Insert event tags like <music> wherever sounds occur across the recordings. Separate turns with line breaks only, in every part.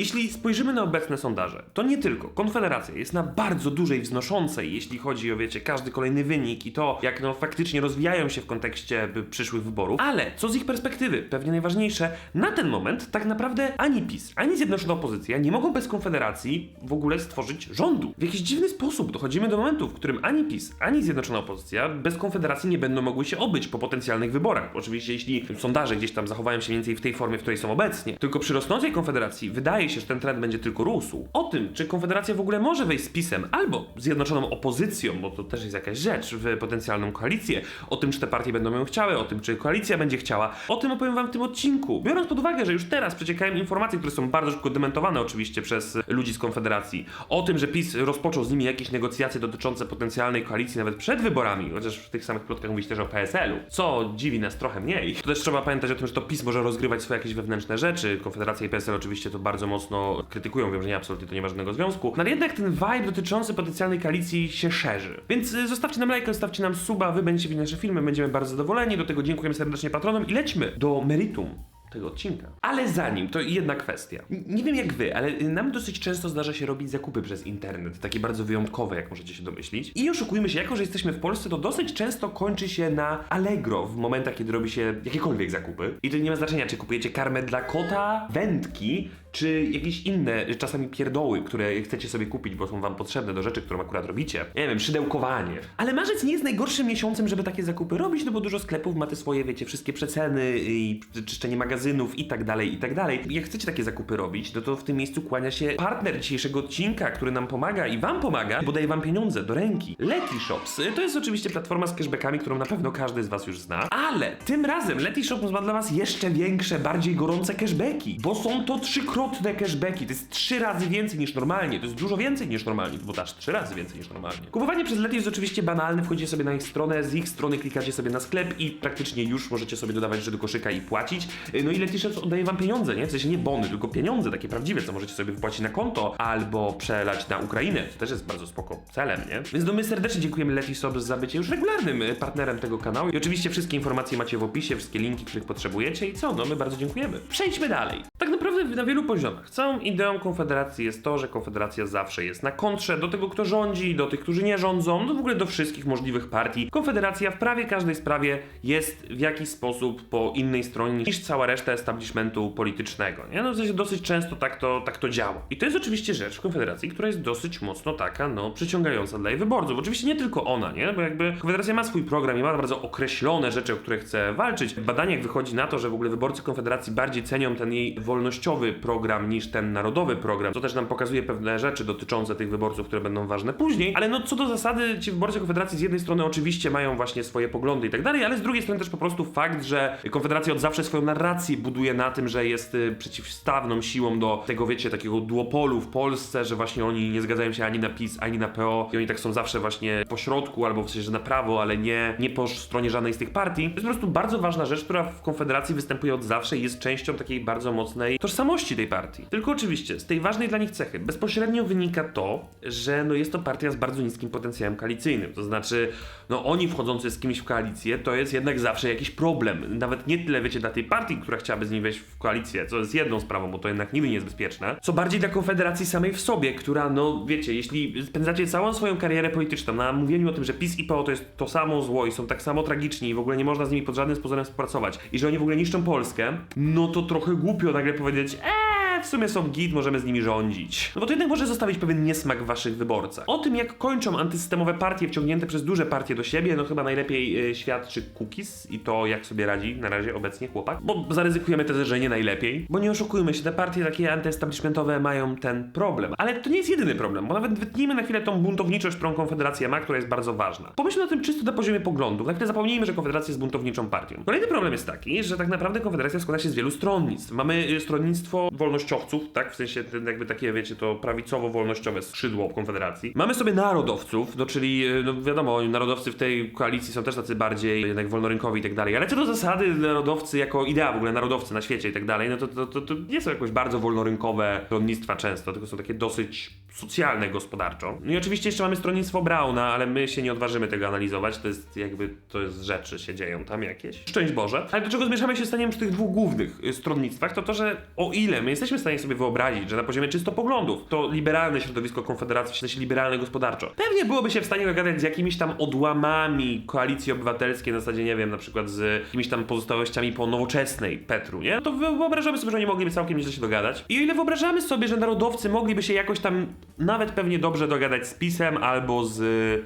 Jeśli spojrzymy na obecne sondaże, to nie tylko Konfederacja jest na bardzo dużej wznoszącej, jeśli chodzi o, wiecie, każdy kolejny wynik i to, jak no faktycznie rozwijają się w kontekście przyszłych wyborów, ale co z ich perspektywy, pewnie najważniejsze, na ten moment tak naprawdę ani PiS, ani Zjednoczona Opozycja nie mogą bez Konfederacji w ogóle stworzyć rządu. W jakiś dziwny sposób dochodzimy do momentu, w którym ani PiS, ani Zjednoczona Opozycja bez Konfederacji nie będą mogły się obyć po potencjalnych wyborach. Oczywiście, jeśli sondaże gdzieś tam zachowają się mniej więcej w tej formie, w której są obecnie. Tylko przy rosnącej Konfederacji wydaje się, że ten trend będzie tylko rósł. O tym, czy Konfederacja w ogóle może wejść z PiSem albo Zjednoczoną Opozycją, bo to też jest jakaś rzecz, w potencjalną koalicję, o tym, czy te partie będą ją chciały, o tym, czy koalicja będzie chciała, o tym opowiem wam w tym odcinku. Biorąc pod uwagę, że już teraz przeciekają informacje, które są bardzo szybko dementowane oczywiście przez ludzi z Konfederacji, o tym, że PiS rozpoczął z nimi jakieś negocjacje dotyczące potencjalnej koalicji nawet przed wyborami, chociaż w tych samych plotkach mówi się też o PSL-u, co dziwi nas trochę mniej. To też trzeba pamiętać o tym, że to PiS może rozgrywać swoje jakieś wewnętrzne rzeczy. Konfederacja i PSL oczywiście to bardzo mocno krytykują, wiem, że nie, absolutnie to nie ma żadnego związku. No ale jednak ten vibe dotyczący potencjalnej koalicji się szerzy. Więc y, zostawcie nam lajka, zostawcie nam suba, wy będziecie widzieć nasze filmy, będziemy bardzo zadowoleni. Do tego dziękujemy serdecznie patronom i lećmy do meritum tego odcinka. Ale zanim, to jedna kwestia. Nie wiem jak wy, ale nam dosyć często zdarza się robić zakupy przez internet, takie bardzo wyjątkowe, jak możecie się domyślić. I oszukujmy się, jako że jesteśmy w Polsce, to dosyć często kończy się na Allegro w momentach, kiedy robi się jakiekolwiek zakupy. I to nie ma znaczenia, czy kupujecie karmę dla kota, wędki, czy jakieś inne, czasami pierdoły, które chcecie sobie kupić, bo są wam potrzebne do rzeczy, którą akurat robicie. Nie wiem, szydełkowanie. Ale marzec nie jest najgorszym miesiącem, żeby takie zakupy robić, no bo dużo sklepów ma te swoje, wiecie, wszystkie przeceny i czyszczenie magazynów i tak dalej, i tak dalej. Jak chcecie takie zakupy robić, no to w tym miejscu kłania się partner dzisiejszego odcinka, który nam pomaga i wam pomaga, bo daje wam pieniądze do ręki. Leti Shops to jest oczywiście platforma z cashbackami, którą na pewno każdy z was już zna, ale tym razem Leti Shops ma dla was jeszcze większe, bardziej gorące cashbacki, bo są to trzykrotne cashbacki, to jest trzy razy więcej niż normalnie, to jest dużo więcej niż normalnie, bo aż trzy razy więcej niż normalnie. Kupowanie przez Leti jest oczywiście banalne, wchodzicie sobie na ich stronę, z ich strony klikacie sobie na sklep i praktycznie już możecie sobie dodawać rzeczy do koszyka i płacić. No i Leti Shops oddaje wam pieniądze, nie? W sensie nie bony, tylko pieniądze takie prawdziwe, co możecie sobie wypłacić na konto albo przelać na Ukrainę, co też jest bardzo spoko celem, nie? Więc no my serdecznie dziękujemy Leti Shops za bycie już regularnym y, partnerem tego kanału i oczywiście wszystkie informacje macie w opisie, wszystkie linki, których potrzebujecie i co, no my bardzo dziękujemy. Przejdźmy dalej. Tak naprawdę na wielu poziomach. Całą ideą Konfederacji jest to, że Konfederacja zawsze jest na kontrze do tego, kto rządzi, do tych, którzy nie rządzą, no w ogóle do wszystkich możliwych partii. Konfederacja w prawie każdej sprawie jest w jakiś sposób po innej stronie niż cała reszta establishmentu politycznego. Nie? No w sensie dosyć często tak to, tak to działa. I to jest oczywiście rzecz w Konfederacji, która jest dosyć mocno taka, no, przyciągająca dla jej wyborców. Oczywiście nie tylko ona, nie? Bo jakby Konfederacja ma swój program i ma bardzo określone rzeczy, o które chce walczyć. W badaniach wychodzi na to, że w ogóle wyborcy Konfederacji bardziej cenią ten jej wolnościowy program niż ten narodowy program, co też nam pokazuje pewne rzeczy dotyczące tych wyborców, które będą ważne później. Ale no co do zasady, ci wyborcy Konfederacji z jednej strony oczywiście mają właśnie swoje poglądy i tak dalej, ale z drugiej strony też po prostu fakt, że Konfederacja od zawsze swoją narrację buduje na tym, że jest y, przeciwstawną siłą do tego, wiecie, takiego duopolu w Polsce, że właśnie oni nie zgadzają się ani na PiS, ani na PO i oni tak są zawsze właśnie po środku albo w sensie, że na prawo, ale nie, nie po stronie żadnej z tych partii. To jest po prostu bardzo ważna rzecz, która w Konfederacji występuje od zawsze i jest częścią takiej bardzo mocnej tożsamości tej partii. Tylko oczywiście z tej ważnej dla nich cechy bezpośrednio wynika to, że no jest to partia z bardzo niskim potencjałem koalicyjnym. To znaczy, no oni wchodzący z kimś w koalicję, to jest jednak zawsze jakiś problem. Nawet nie tyle, wiecie, dla tej partii, która chciałaby z nim wejść w koalicję, co jest jedną sprawą, bo to jednak nigdy nie jest bezpieczne, co bardziej dla Konfederacji samej w sobie, która, no wiecie, jeśli spędzacie całą swoją karierę polityczną na mówieniu o tym, że PiS i PO to jest to samo zło i są tak samo tragiczni i w ogóle nie można z nimi pod żadnym pozorem współpracować i że oni w ogóle niszczą Polskę, no to trochę głupio nagle powiedzieć, eee, w sumie są git, możemy z nimi rządzić. No bo to jednak może zostawić pewien niesmak w waszych wyborcach. O tym, jak kończą antysystemowe partie wciągnięte przez duże partie do siebie, no chyba najlepiej y, świadczy Cookies i to, jak sobie radzi na razie obecnie chłopak. Bo zaryzykujemy tezę, że nie najlepiej. Bo nie oszukujmy się, te partie takie antyestablishmentowe mają ten problem. Ale to nie jest jedyny problem, bo nawet wytnijmy na chwilę tą buntowniczość, którą Konfederacja ma, która jest bardzo ważna. Pomyślmy o tym czysto na poziomie poglądów. Na chwilę zapomnijmy, że Konfederacja jest buntowniczą partią. Kolejny problem jest taki, że tak naprawdę Konfederacja składa się z wielu stronnictw. Mamy y, stronnictwo wolnościowców, tak? W sensie jakby takie, wiecie, to prawicowo-wolnościowe skrzydło Konfederacji. Mamy sobie narodowców, no czyli, y, no wiadomo, narodowcy w tej koalicji są też tacy bardziej jednak wolnorynkowi i tak dalej, ale co do zasady narodowcy jako idea w ogóle narodowcy na świecie i tak dalej, no to, to, to, to nie są jakoś bardzo wolnorynkowe stronnictwa często, tylko są takie dosyć socjalne gospodarczo. No i oczywiście jeszcze mamy stronnictwo Brauna, ale my się nie odważymy tego analizować, to jest jakby, to jest rzeczy się dzieją tam jakieś. Szczęść Boże. Ale do czego zmierzamy się staniemy przy tych dwóch głównych y, stronnictwach, to to, że o ile my jesteśmy w stanie sobie wyobrazić, że na poziomie czysto poglądów to liberalne środowisko Konfederacji, w sensie liberalne gospodarczo, pewnie byłoby się w stanie dogadać z jakimiś tam odłamami koalicji obywatelskiej, na zasadzie, nie wiem, na przykład z jakimiś tam pozostałościami po nowoczesnej Petru, nie? No To wy- wyobrażamy sobie, że oni mogliby całkiem nieźle się dogadać. I o ile wyobrażamy sobie, że narodowcy mogliby się jakoś tam nawet pewnie dobrze dogadać z PiSem albo z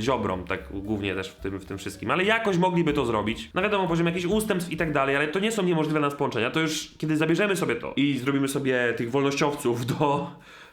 Ziobrą, tak głównie też w tym, w tym wszystkim, ale jakoś mogliby to zrobić. No wiadomo, poziom jakichś ustępstw i tak dalej, ale to nie są niemożliwe nas połączenia. To już kiedy zabierzemy sobie to i zrobimy sobie tych wolnościowców do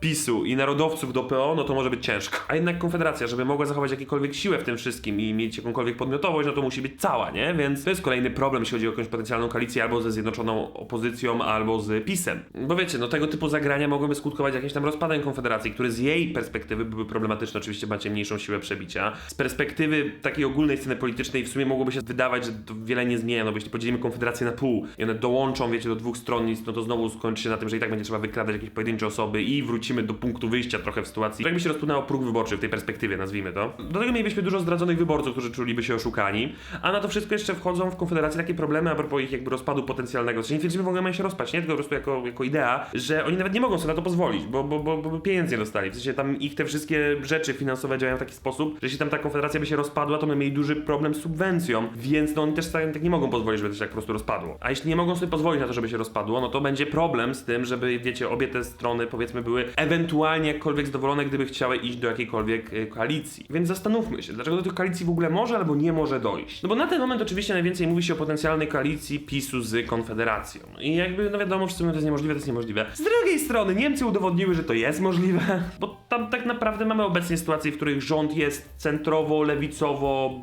PiSu i narodowców do PO, no to może być ciężko. A jednak Konfederacja, żeby mogła zachować jakiekolwiek siłę w tym wszystkim i mieć jakąkolwiek podmiotowość, no to musi być cała, nie? Więc to jest kolejny problem, jeśli chodzi o jakąś potencjalną koalicję albo ze Zjednoczoną Opozycją, albo z PiSem. Bo wiecie, no tego typu zagrania mogłyby skutkować jakimś tam rozpadem Konfederacji, który z jej perspektywy były problematyczne, oczywiście macie mniejszą siłę przebicia. Z perspektywy takiej ogólnej sceny politycznej w sumie mogłoby się wydawać, że to wiele nie zmienia, no bo jeśli podzielimy Konfederację na pół i one dołączą, wiecie, do dwóch stronnictw, no to znowu skończy się na tym, że i tak będzie trzeba wykradać jakieś pojedyncze osoby i wrócimy do punktu wyjścia trochę w sytuacji, że jakby się rozpłynęło próg wyborczy w tej perspektywie, nazwijmy to. Do tego mielibyśmy dużo zdradzonych wyborców, którzy czuliby się oszukani, a na to wszystko jeszcze wchodzą w Konfederację takie problemy a propos ich jakby rozpadu potencjalnego. Sensie nie twierdzimy w ogóle mają się rozpaść, nie? Tylko po prostu jako, jako idea, że oni nawet nie mogą sobie na to pozwolić, bo, bo, bo, bo pieniędzy nie dostali. W sensie tam ich te wszystkie rzeczy finansowe działają w taki sposób, że jeśli tam ta Konfederacja by się rozpadła, to by mieli duży problem z subwencją, więc no oni też tak, tak nie mogą pozwolić, żeby to się tak po prostu rozpadło. A jeśli nie mogą sobie pozwolić na to, żeby się rozpadło, no to będzie problem z tym, żeby, wiecie, obie te strony powiedzmy były ewentualnie jakkolwiek zadowolone, gdyby chciały iść do jakiejkolwiek y, koalicji. Więc zastanówmy się, dlaczego do tych koalicji w ogóle może albo nie może dojść. No bo na ten moment oczywiście najwięcej mówi się o potencjalnej koalicji PiSu z Konfederacją. I jakby, no wiadomo, wszyscy mówią, to jest niemożliwe, to jest niemożliwe. Z drugiej strony Niemcy udowodniły, że to jest możliwe, <laughs> bo tam tak naprawdę mamy obecnie sytuacje, w których rząd jest centrowo, lewicowo,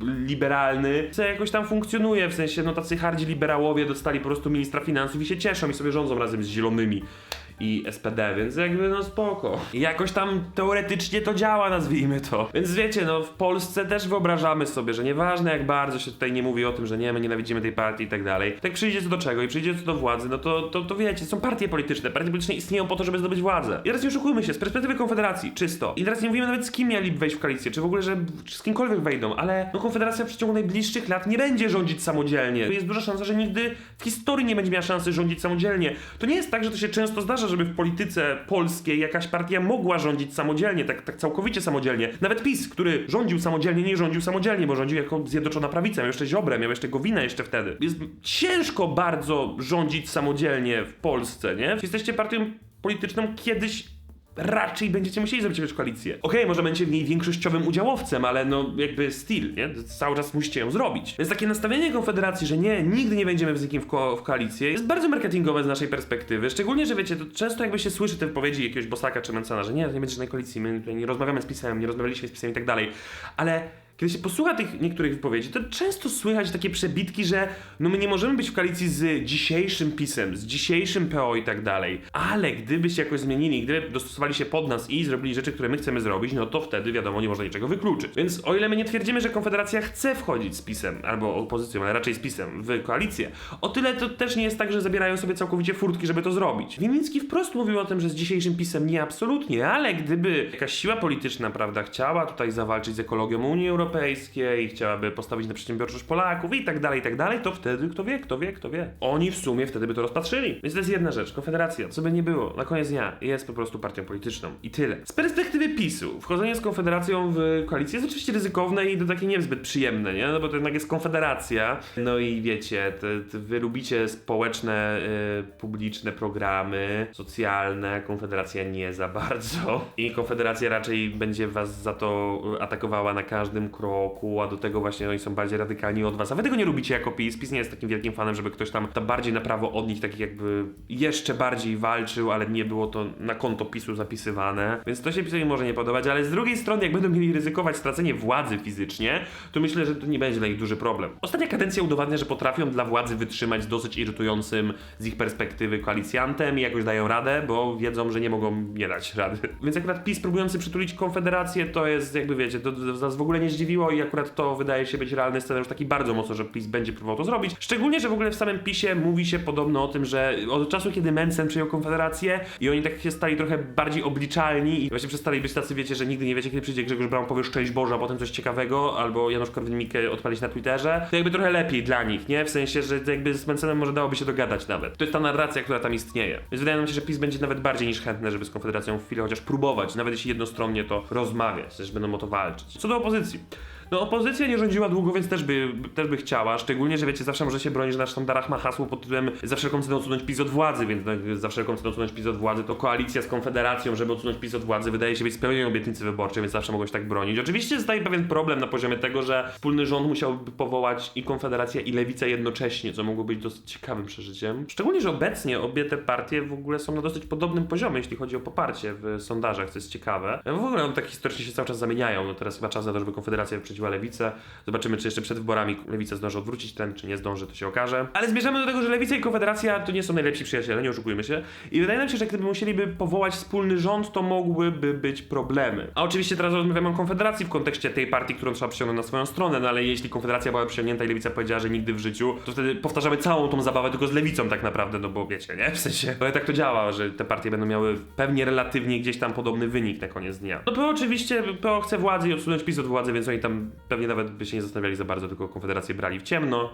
liberalny, co jakoś tam funkcjonuje, w sensie no tacy hardzi liberałowie dostali po prostu ministra finansów i się cieszą i sobie rządzą razem z zielonymi i SPD, więc jakby no spoko. I jakoś tam teoretycznie to działa, nazwijmy to. Więc wiecie, no w Polsce też wyobrażamy sobie, że nieważne jak bardzo się tutaj nie mówi o tym, że nie, my nienawidzimy tej partii i tak dalej. Tak przyjdzie co do czego i przyjdzie co do władzy, no to, to, to wiecie, są partie polityczne. Partie polityczne istnieją po to, żeby zdobyć władzę. I teraz nie oszukujmy się, z perspektywy Konfederacji, czysto. I teraz nie mówimy nawet z kim mieliby wejść w koalicję, czy w ogóle, że z kimkolwiek wejdą, ale no Konfederacja w przeciągu najbliższych lat nie będzie rządzić samodzielnie. Jest duża szansa, że nigdy w historii nie będzie miała szansy rządzić samodzielnie. To nie jest tak, że to się często zdarza, żeby w polityce polskiej jakaś partia mogła rządzić samodzielnie, tak, tak całkowicie samodzielnie. Nawet PiS, który rządził samodzielnie, nie rządził samodzielnie, bo rządził jako Zjednoczona Prawica, miał jeszcze Ziobrę, miał jeszcze Gowinę jeszcze wtedy. Jest ciężko bardzo rządzić samodzielnie w Polsce, nie? Jesteście partią polityczną kiedyś raczej będziecie musieli zrobić jakąś koalicję. Okej, może będziecie w niej większościowym udziałowcem, ale no jakby styl, nie? Cały czas musicie ją zrobić. Więc takie nastawienie Konfederacji, że nie, nigdy nie będziemy z nikim w, ko- w koalicję, jest bardzo marketingowe z naszej perspektywy. Szczególnie, że wiecie, to często jakby się słyszy te wypowiedzi jakiegoś Bosaka czy Mencena, że nie, nie będziesz żadnej koalicji, my nie rozmawiamy z pisem, nie rozmawialiśmy z pisem i tak dalej. Ale kiedy się posłucha tych niektórych wypowiedzi, to często słychać takie przebitki, że no my nie możemy być w koalicji z dzisiejszym pisem, z dzisiejszym PO i tak dalej. Ale gdyby się jakoś zmienili, gdyby dostosowali się pod nas i zrobili rzeczy, które my chcemy zrobić, no to wtedy wiadomo, nie można niczego wykluczyć. Więc o ile my nie twierdzimy, że Konfederacja chce wchodzić z pisem, albo opozycją, ale raczej z pisem w koalicję, o tyle to też nie jest tak, że zabierają sobie całkowicie furtki, żeby to zrobić. Winnicki wprost mówił o tym, że z dzisiejszym pisem nie absolutnie, ale gdyby jakaś siła polityczna, prawda, chciała tutaj zawalczyć z ekologią Unii Europejskiej, chciałaby postawić na przedsiębiorczość Polaków i tak dalej, i tak dalej, to wtedy kto wie, kto wie, kto wie. Oni w sumie wtedy by to rozpatrzyli. Więc to jest jedna rzecz. Konfederacja, co by nie było, na koniec dnia jest po prostu partią polityczną i tyle. Z perspektywy PiSu, wchodzenie z Konfederacją w koalicję jest oczywiście ryzykowne i to takie niezbyt przyjemne, nie? No bo to jednak jest Konfederacja. No i wiecie, te, te wy lubicie społeczne, y, publiczne programy, socjalne, Konfederacja nie za bardzo. I Konfederacja raczej będzie was za to atakowała na każdym kroku, a do tego właśnie oni są bardziej radykalni od was. A wy tego nie lubicie jako PiS. PiS nie jest takim wielkim fanem, żeby ktoś tam, tam bardziej na prawo od nich tak jakby jeszcze bardziej walczył, ale nie było to na konto PiSu zapisywane. Więc to się PiSowi może nie podobać, ale z drugiej strony, jak będą mieli ryzykować stracenie władzy fizycznie, to myślę, że to nie będzie dla nich duży problem. Ostatnia kadencja udowadnia, że potrafią dla władzy wytrzymać dosyć irytującym z ich perspektywy koalicjantem i jakoś dają radę, bo wiedzą, że nie mogą nie dać rady. Więc akurat PiS próbujący przytulić Konfederację, to jest jakby wiecie, to, to nas w ogóle nie zdziwi zdziwiło i akurat to wydaje się być realny scenariusz taki bardzo mocno, że PiS będzie próbował to zrobić. Szczególnie, że w ogóle w samym PiSie mówi się podobno o tym, że od czasu, kiedy Mencen przyjął Konfederację i oni tak się stali trochę bardziej obliczalni i właśnie przestali być tacy, wiecie, że nigdy nie wiecie, kiedy przyjdzie Grzegorz Braun, powie szczęść Boże, a potem coś ciekawego, albo Janusz Korwin-Mikke odpalić na Twitterze, to jakby trochę lepiej dla nich, nie? W sensie, że jakby z Mencenem może dałoby się dogadać nawet. To jest ta narracja, która tam istnieje. Więc wydaje nam się, że PiS będzie nawet bardziej niż chętny, żeby z Konfederacją w chwilę chociaż próbować, nawet jeśli jednostronnie to rozmawiać, też będą o to walczyć. Co do opozycji. No opozycja nie rządziła długo, więc też by, też by chciała, szczególnie, że wiecie, zawsze może się bronić, że na sztandarach ma hasło pod tytułem za wszelką cenę odsunąć PiS od władzy, więc no, za wszelką cenę odsunąć PiS od władzy, to koalicja z Konfederacją, żeby odsunąć PiS od władzy, wydaje się być spełnieniem obietnicy wyborczej, więc zawsze mogą się tak bronić. Oczywiście zostaje pewien problem na poziomie tego, że wspólny rząd musiałby powołać i Konfederacja i Lewica jednocześnie, co mogło być dosyć ciekawym przeżyciem. Szczególnie, że obecnie obie te partie w ogóle są na dosyć podobnym poziomie, jeśli chodzi o poparcie w sondażach, co jest ciekawe. W ogóle one tak historycznie się cały czas zamieniają, no teraz chyba czas na to, żeby Konfederacja wyprzedziła Lewicę. Zobaczymy, czy jeszcze przed wyborami Lewica zdąży odwrócić ten, czy nie zdąży, to się okaże. Ale zmierzamy do tego, że Lewica i Konfederacja to nie są najlepsi przyjaciele, nie oszukujmy się. I wydaje nam się, że gdyby musieliby powołać wspólny rząd, to mogłyby być problemy. A oczywiście teraz rozmawiamy o Konfederacji w kontekście tej partii, którą trzeba przyciągnąć na swoją stronę, no ale jeśli Konfederacja była przyciągnięta i Lewica powiedziała, że nigdy w życiu, to wtedy powtarzamy całą tą zabawę tylko z Lewicą tak naprawdę, no bo wiecie, nie? W sensie, ale tak to działa, że te partie będą miały pewnie relatywnie gdzieś tam podobny wynik na koniec dnia. No PO oczywiście, PO chce władzy i odsunąć PiS od władzy, więc oni tam pewnie nawet by się nie zastanawiali za bardzo, tylko Konfederację brali w ciemno.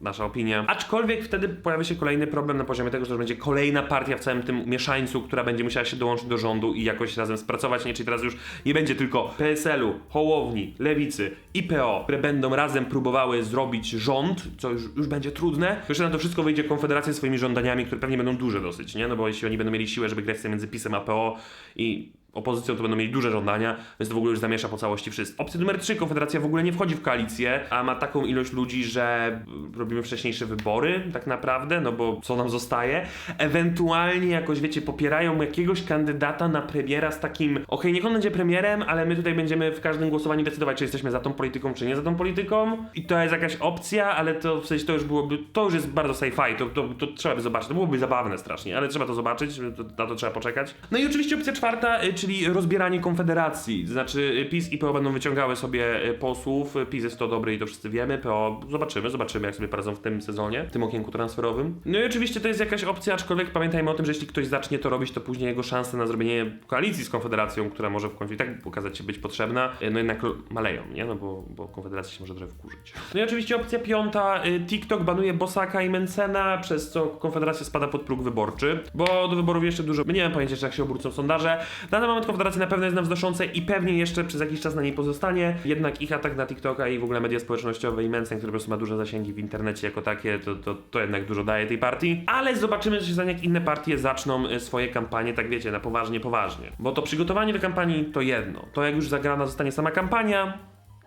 Nasza opinia. Aczkolwiek wtedy pojawia się kolejny problem na poziomie tego, że będzie kolejna partia w całym tym mieszańcu, która będzie musiała się dołączyć do rządu i jakoś razem spracować. Nie, czyli teraz już nie będzie tylko PSL-u, Hołowni, Lewicy i PO, które będą razem próbowały zrobić rząd, co już, już będzie trudne. Jeszcze na to wszystko wyjdzie Konfederacja swoimi żądaniami, które pewnie będą duże dosyć, nie? No bo jeśli oni będą mieli siłę, żeby grać sobie między PiSem a PO i opozycją, to będą mieli duże żądania, więc to w ogóle już zamiesza po całości wszystko. Opcja numer 3, Konfederacja w ogóle nie wchodzi w koalicję, a ma taką ilość ludzi, że robimy wcześniejsze wybory, tak naprawdę, no bo co nam zostaje? Ewentualnie jakoś, wiecie, popierają jakiegoś kandydata na premiera z takim, okej, niech on będzie premierem, ale my tutaj będziemy w każdym głosowaniu decydować, czy jesteśmy za tą polityką, czy nie za tą polityką. I to jest jakaś opcja, ale to w sensie to już byłoby, to już jest bardzo sci-fi, to, to, to trzeba by zobaczyć, to byłoby zabawne strasznie, ale trzeba to zobaczyć, to, na to trzeba poczekać. No i oczywiście opcja czwarta, y, czyli rozbieranie konfederacji. Znaczy PiS i PO będą wyciągały sobie y, posłów. PiS jest to dobry i to wszyscy wiemy. PO zobaczymy, zobaczymy jak sobie poradzą w tym sezonie, w tym okienku transferowym. No i oczywiście to jest jakaś opcja, aczkolwiek pamiętajmy o tym, że jeśli ktoś zacznie to robić, to później jego szanse na zrobienie koalicji z Konfederacją, która może w końcu i tak okazać się być potrzebna, y, no jednak maleją, nie? No bo, bo Konfederacja się może trochę wkurzyć. No i oczywiście opcja piąta, y, TikTok banuje Bosaka i Mencena, przez co Konfederacja spada pod próg wyborczy, bo do wyborów jeszcze dużo, nie mam pojęcia, jak się obrócą sondaże. Na moment Konfederacja na pewno jest na wznoszącej i pewnie jeszcze przez jakiś czas na niej pozostanie, jednak ich atak na TikToka i w ogóle media społecznościowe i Mencen, który po prostu ma duże zasięgi w internecie jako takie, to, to, to jednak dużo daje tej partii. Ale zobaczymy, co się stanie, jak inne partie zaczną y, swoje kampanie, tak wiecie, na poważnie, poważnie. Bo to przygotowanie do kampanii to jedno. To jak już zagrana zostanie sama kampania,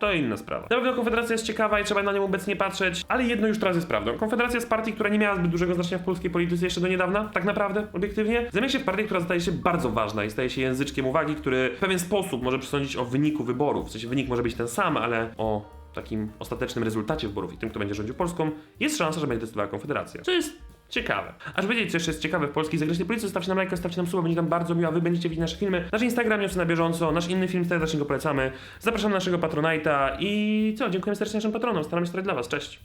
to inna sprawa. Na pewno Konfederacja jest ciekawa i trzeba na nią obecnie patrzeć, ale jedno już teraz jest prawdą. Konfederacja jest partii, która nie miała zbyt dużego znaczenia w polskiej polityce jeszcze do niedawna, tak naprawdę, obiektywnie. Zamienia się w partię, która staje się bardzo ważna i staje się języczkiem uwagi, który w pewien sposób może przesądzić o wyniku wyborów. W sensie wynik może być ten sam, ale o takim ostatecznym rezultacie wyborów i tym, kto będzie rządził Polską, jest szansa, że będzie decydowała Konfederacja. Co jest ciekawe. A żeby wiedzieć, co jeszcze jest ciekawe w polskiej zagranicznej polityce, zostawcie nam lajka, stawcie nam suba, będzie nam bardzo miło, wy będziecie widzieć nasze filmy. Nasz Instagram newsy na bieżąco, nasz inny film serdecznie go polecamy. Zapraszam na naszego Patronite'a i co, dziękujemy serdecznie naszym patronom, staramy się stać dla was, cześć.